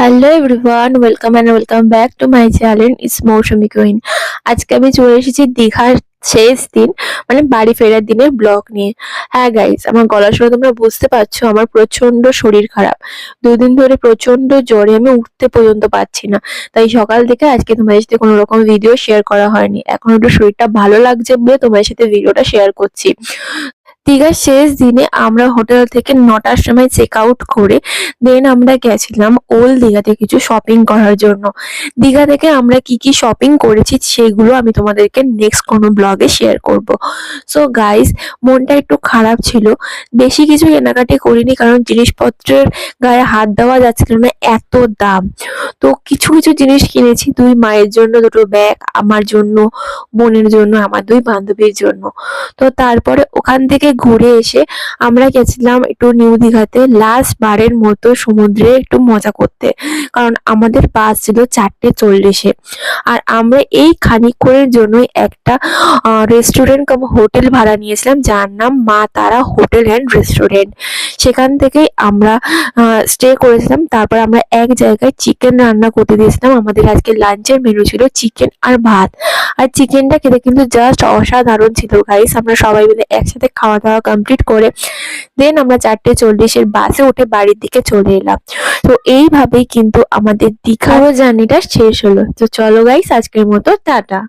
Hello everyone welcome and welcome back to my channel it's Mousumi queen আজকে আমি চলে এসেছি দীঘার শেষ দিন মানে বাড়ি ফেরার দিনের ব্লগ নিয়ে। হ্যাঁ গাইস আমার গলা শুনে তোমরা বুঝতে পারছ, আমার প্রচণ্ড শরীর খারাপ। দুদিন ধরে প্রচণ্ড জ্বরে আমি উঠতে পর্যন্ত পাচ্ছি না। তাই সকাল থেকে আজকে তোমাদের সাথে কোনো রকম ভিডিও শেয়ার করা হয়নি। এখন একটু শরীরটা ভালো লাগছে বলে তোমাদের সাথে ভিডিওটা শেয়ার করছি। দীঘার শেষ দিনে আমরা হোটেল থেকে নটার সময় চেক আউট করে দেন আমরা গেছিলাম ওল্ড দীঘাতে কিছু শপিং করার জন্য। দীঘা থেকে আমরা কি কি শপিং করেছি সেগুলো আমি তোমাদেরকে নেক্সট কোনো ব্লগে শেয়ার করব। সো গাইস মনটা একটু খারাপ ছিল। বেশি কিছু কেনাকাটি করিনি কারণ জিনিসপত্রের গায়ে হাত দেওয়া যাচ্ছিল না এত দাম। তো কিছু কিছু জিনিস কিনেছি, দুই মায়ের জন্য দুটো ব্যাগ আমার জন্য, বোনের জন্য, আমার দুই বান্ধবীর জন্য। তো তারপরে ওখান থেকে ঘুরে এসে আমরা গেছিলাম একটু নিউ দীঘাতে লাস্ট বারের মতো সমুদ্রে একটু মজা করতে। কারণ আমাদের বাস ছিল চারটে চল্লিশে। আর আমরা এই খানিক্ষণের জন্যই একটা রেস্টুরেন্ট হোটেল ভাড়া নিয়েছিলাম, যার নাম মা তারা হোটেল অ্যান্ড রেস্টুরেন্ট। সেখান থেকেই আমরা স্টে করেছিলাম। তারপর আমরা এক জায়গায় চিকেন রান্না করতে দিয়েছিলাম আমাদের আজকে লাঞ্চের মেনু ছিল চিকেন আর ভাত। আর চিকেনটা খেতে কিন্তু জাস্ট অসাধারণ ছিল গাইস আমরা সবাই মিলে একসাথে খাওয়া দাওয়া কমপ্লিট করে দেন আমরা চারটে চল্লিশের বাসে উঠে বাড়ির দিকে চলে এলাম। তো এইভাবেই কিন্তু আমাদের দীঘা জার্নিটা শেষ হলো। তো চলো গাইস আজকের মতো টাটা।